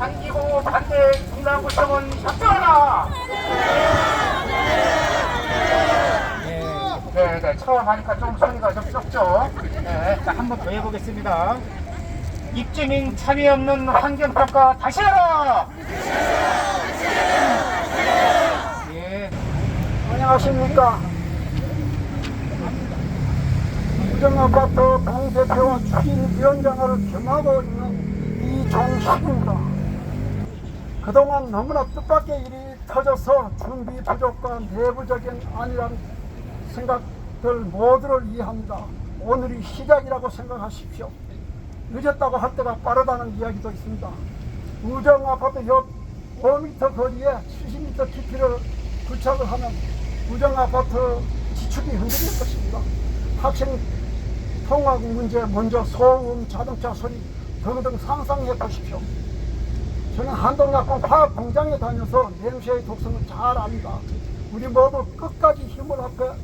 당기고 반대 중랑구청은 협조하라. 네, 네, 처음 하니까 좀 소리가 좀 적죠. 네, 자, 한 번 더 해보겠습니다. 입주민 참여 없는 환경평가 다시 하라. 예. 안녕하십니까. 우정아파트 동대표와 추진위원장을 겸하고 있는 이종식입니다. 그동안 너무나 뜻밖의 일이 터져서 준비 부족과 내부적인 안이란 생각들 모두를 이해합니다. 오늘이 시작이라고 생각하십시오. 늦었다고 할 때가 빠르다는 이야기도 있습니다. 우정 아파트 옆 5m 거리에 70m 깊이를 부착을 하면 우정 아파트 지축이 흔들릴 것입니다. 학생 통학 문제 먼저 소음, 자동차 소리 등등 상상해 보십시오. 저는 한동약품 화학 공장에 다녀서 냄새의 독성을 잘 압니다. 우리 모두 끝까지 힘을 합해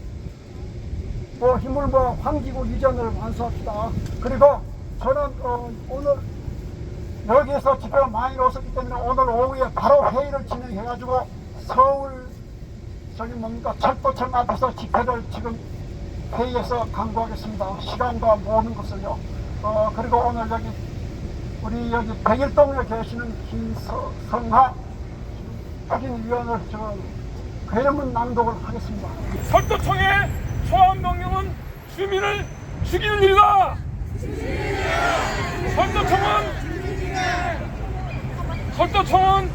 뭐 힘을 모아 환기구 이전을 완수합시다. 그리고 저는 어, 오늘 여기에서 집회가 많이 오셨기 때문에 오늘 오후에 바로 회의를 진행해가지고 서울 저기 뭡니까 철도청 앞에서 집회를 지금 회의에서 강구하겠습니다. 시간과 모든 것을요. 어 그리고 오늘 여기 우리 여기 백일동에 계시는 김성하 확인위원을 저 괴문 낭독을 하겠습니다. 철도청의 소환 명령은 주민을 죽이는 일이다. 철도청은 철도청은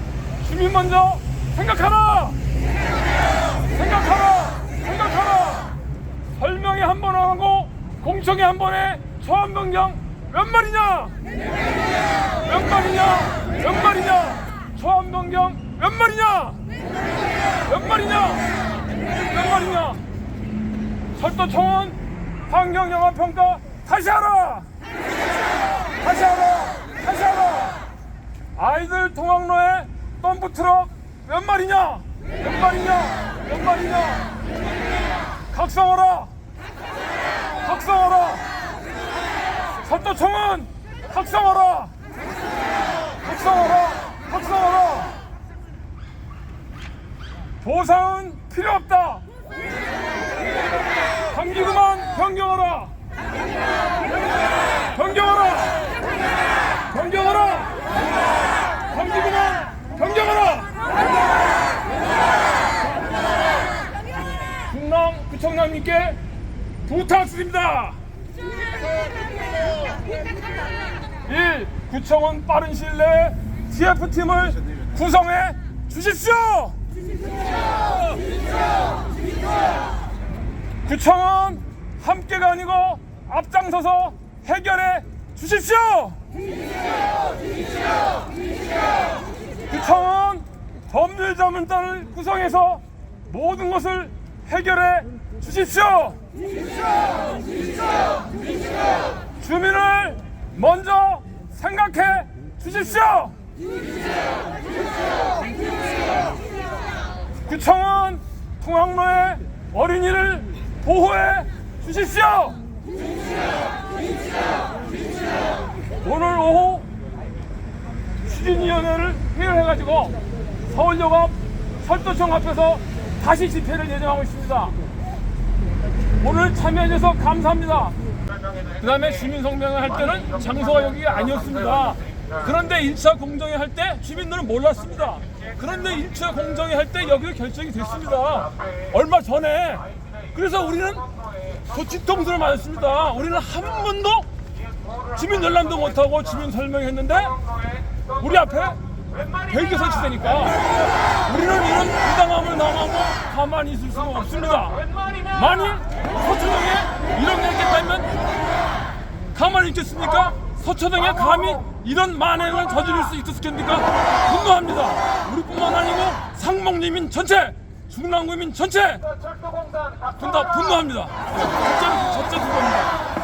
주민 먼저 생각하라. 생각하라. 생각하라. 설명회 한번 하고 공청회 한 번에 소환 명령 몇 마리냐? 몇 마리냐? 몇 마리냐? 명령 몇 마리냐? 몇 마리냐? 몇 마리냐? 철도청은 환경영화 평가 다시 하라! 다시 하라! 다시 하라! 아이들 통학로에 덤프 트럭 몇 마리냐? 몇 마리냐? 몇 마리냐? 각성하라! 각성하라! 철도청은 각성하라! 각성하라! 각성하라! 보상은 필요 없다! 당기구만 변경하라. 변경하라. 변경하라. 당기구만 변경하라. 중랑 구청장님께 부탁드립니다. 1. 구청은 빠른 시일 내에 TF팀을 구성해 주십시오. 구청은 함께가 아니고 앞장서서 해결해 주십시오. 구청은 법률 전문단을 구성해서 모든 것을 해결해 주십시오. 주민을 먼저 생각해 주십시오. 구청은 통학로의 어린이를 보호해 주십시오. 오늘 오후 추진위원회를 회의해가지고 서울역 앞 철도청 앞에서 다시 집회를 예정하고 있습니다. 오늘 참여해주셔서 감사합니다. 그 다음에 주민성명을 할 때는 장소가 여기가 아니었습니다. 그런데 1차 공정회 할 때 주민들은 몰랐습니다. 그런데 1차 공정회 할 때 여기가 결정이 됐습니다. 얼마 전에. 그래서 우리는 그 뒤통수를 맞았습니다. 우리는 한 번도 주민 열람도 못하고 주민 설명했는데 우리 앞에 벨기 설치되니까 우리는 이런 부당함을 당하고 가만히 있을 수가 없습니다. 만일 서초동에 이런 게 있겠다면 가만히 있겠습니까? 서초동에 감히 이런 만행을 저지를 수 있었겠습니까? 분노합니다. 우리뿐만 아니고 상목리민 전체, 중랑구민 전체 분다 분노합니다. 첫째, 첫째 그겁니다.